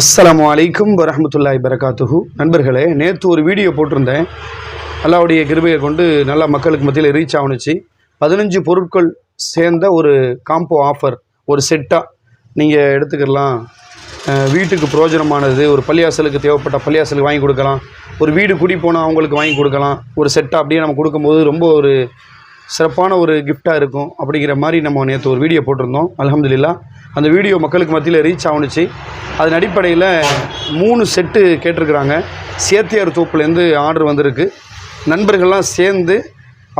அஸ்ஸலாமு அலைக்கும் வரமத்துல்லாய் பரகாத்துஹு நண்பர்களே நேற்று ஒரு வீடியோ போட்டிருந்தேன். அல்லாவுடைய கிருபையை கொண்டு நல்லா மக்களுக்கு மத்தியில் ரீச் ஆகுனுச்சு பதினஞ்சு பொருட்கள் சேர்ந்த ஒரு காம்போ ஆஃபர் ஒரு செட்டாக நீங்கள் எடுத்துக்கலாம். வீட்டுக்கு பிரயோஜனமானது ஒரு பள்ளியாசலுக்கு தேவைப்பட்ட பள்ளியாசலுக்கு வாங்கி கொடுக்கலாம். ஒரு வீடு குடி போனால் அவங்களுக்கு வாங்கி கொடுக்கலாம். ஒரு செட்டாக அப்படியே நம்ம கொடுக்கும்போது ரொம்ப ஒரு சிறப்பான ஒரு கிஃப்டாக இருக்கும். அப்படிங்கிற மாதிரி நம்ம நேற்று ஒரு வீடியோ போட்டிருந்தோம். அலமதுல்லா அந்த வீடியோ மக்களுக்கு மத்தியில் ரீச் ஆகுனுச்சு அதன் அடிப்படையில் மூணு செட்டு கேட்டிருக்கிறாங்க. சேத்தியார் தோப்புலேருந்து ஆர்டர் வந்திருக்கு. நண்பர்கள்லாம் சேர்ந்து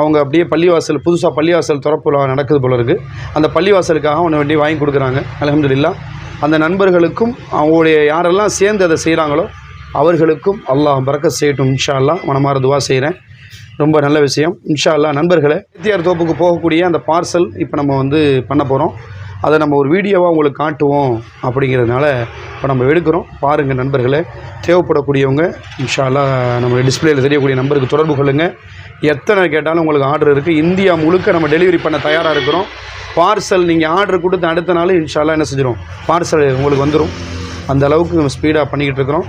அவங்க அப்படியே பள்ளிவாசல் புதுசாக பள்ளிவாசல் திறப்பு நடக்குது போல இருக்குது அந்த பள்ளிவாசலுக்காக ஒன்று வண்டி வாங்கி கொடுக்குறாங்க அல்ஹம்துலில்லாஹ் அந்த நண்பர்களுக்கும் அவங்களுடைய யாரெல்லாம் சேர்ந்து அதை செய்கிறாங்களோ அவர்களுக்கும் அல்லாஹ் பறக்க செய்யட்டும் இன்ஷா அல்லாஹ் மனமார துவா செய்கிறேன் ரொம்ப நல்ல விஷயம். இன்ஷா அல்லாஹ் நண்பர்களே சேத்தியார் தோப்புக்கு போகக்கூடிய அந்த பார்சல் இப்போ நம்ம வந்து பண்ண போகிறோம் அதை நம்ம ஒரு வீடியோவாக உங்களுக்கு காட்டுவோம் அப்படிங்கிறதுனால இப்போ நம்ம எடுக்கிறோம். பாருங்கள் நண்பர்களே தேவைப்படக்கூடியவங்க இன்ஷால்லா நம்ம டிஸ்பிளேயில் தெரியக்கூடிய நம்பருக்கு தொடர்பு கொள்ளுங்கள் எத்தனை கேட்டாலும் உங்களுக்கு ஆர்டர் இருக்குது இந்தியா முழுக்க நம்ம டெலிவரி பண்ண தயாராக இருக்கிறோம். பார்சல் நீங்கள் ஆர்டர் கொடுத்து அடுத்த நாள் இன்ஷால்லா என்ன செஞ்சிடும் பார்சல் உங்களுக்கு வந்துடும் அந்த அளவுக்கு நம்ம ஸ்பீடாக பண்ணிக்கிட்டு இருக்கிறோம்.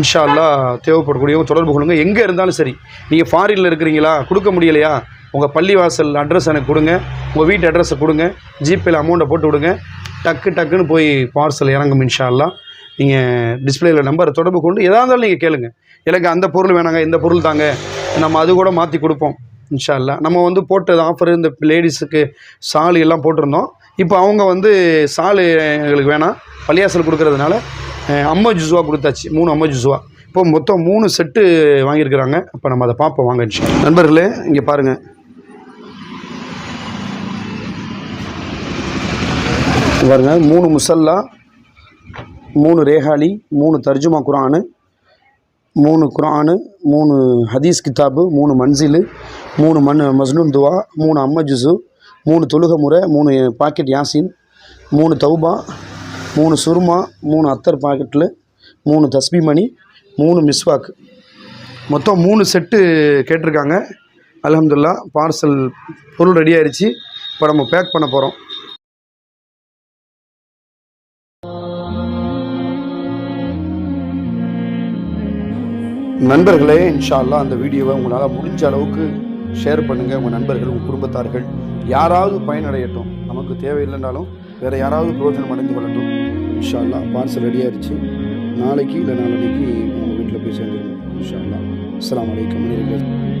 இன்ஷால்லா தேவைப்படக்கூடியவங்க தொடர்பு கொள்ளுங்கள் எங்கே இருந்தாலும் சரி நீங்கள் ஃபாரினில் இருக்கிறீங்களா? கொடுக்க முடியலையா? உங்கள் பள்ளிவாசல் அட்ரஸ் எனக்கு கொடுங்க. உங்கள் வீட்டு அட்ரஸை கொடுங்க. ஜிபேயில் அமௌண்ட்டை போட்டு விடுங்க. டக்கு டக்குன்னு போய் பார்சல் இறங்கும் இன்ஷால்லாம் நீங்கள் டிஸ்பிளேயில் நம்பரை தொடர்பு கொண்டு எதாக இருந்தாலும் நீங்கள் கேளுங்க. எனக்கு அந்த பொருள் வேணாங்க இந்த பொருள் தாங்க. நம்ம அது கூட மாற்றி கொடுப்போம் இன்ஷால்லா நம்ம வந்து போட்டது ஆஃபர் இந்த லேடிஸுக்கு சாலு எல்லாம் போட்டிருந்தோம். இப்போ அவங்க வந்து சாலு எங்களுக்கு வேணாம். பள்ளியாசல் கொடுக்கறதுனால அம்மா ஜுஸ்வா கொடுத்தாச்சு. மூணு அம்மா ஜூஸுவா. இப்போ மொத்தம் மூணு செட்டு வாங்கியிருக்கிறாங்க. அப்போ நம்ம அதை பார்ப்போம் வாங்க நண்பர்களே இங்கே பாருங்கள் பாருங்க மூணு முசல்லா மூணு ரேஹாலி மூணு தர்ஜுமா குரானு மூணு குரானு மூணு ஹதீஸ் கித்தாபு மூணு மன்சிலு மூணு மண் மஸ்னூன் துவா மூணு அம்ம ஜுசு மூணு தொழுக முறை மூணு பாக்கெட் யாசின் மூணு தௌபா மூணு சுருமா மூணு அத்தர் பாக்கெட்டில் மூணு தஸ்பி மணி மூணு மிஸ்வாக். மொத்தம் மூணு செட்டு கேட்டிருக்காங்க. அலமதுல்லா பார்சல் பொருள் ரெடி ஆயிடுச்சு இப்போ நம்ம பேக் பண்ண போகிறோம் நண்பர்களே இன்ஷா அந்த வீடியோவை உங்களால் முடிஞ்ச அளவுக்கு ஷேர் பண்ணுங்கள் உங்கள் நண்பர்கள் உங்கள் குடும்பத்தார்கள். யாராவது பயனடையட்டும். நமக்கு தேவையில்லைனாலும் வேறு யாராவது பிரோஜனம் அடைந்து கொள்ளட்டும். இன்ஷா அல்லாஹ் பார்சல் ரெடி ஆயிடுச்சு நாளைக்கு இல்லை நாளைக்கு உங்கள் வீட்டில் போய் சேர்ந்துருங்க இன்ஷா அல்லாஹ் வலைக்கம்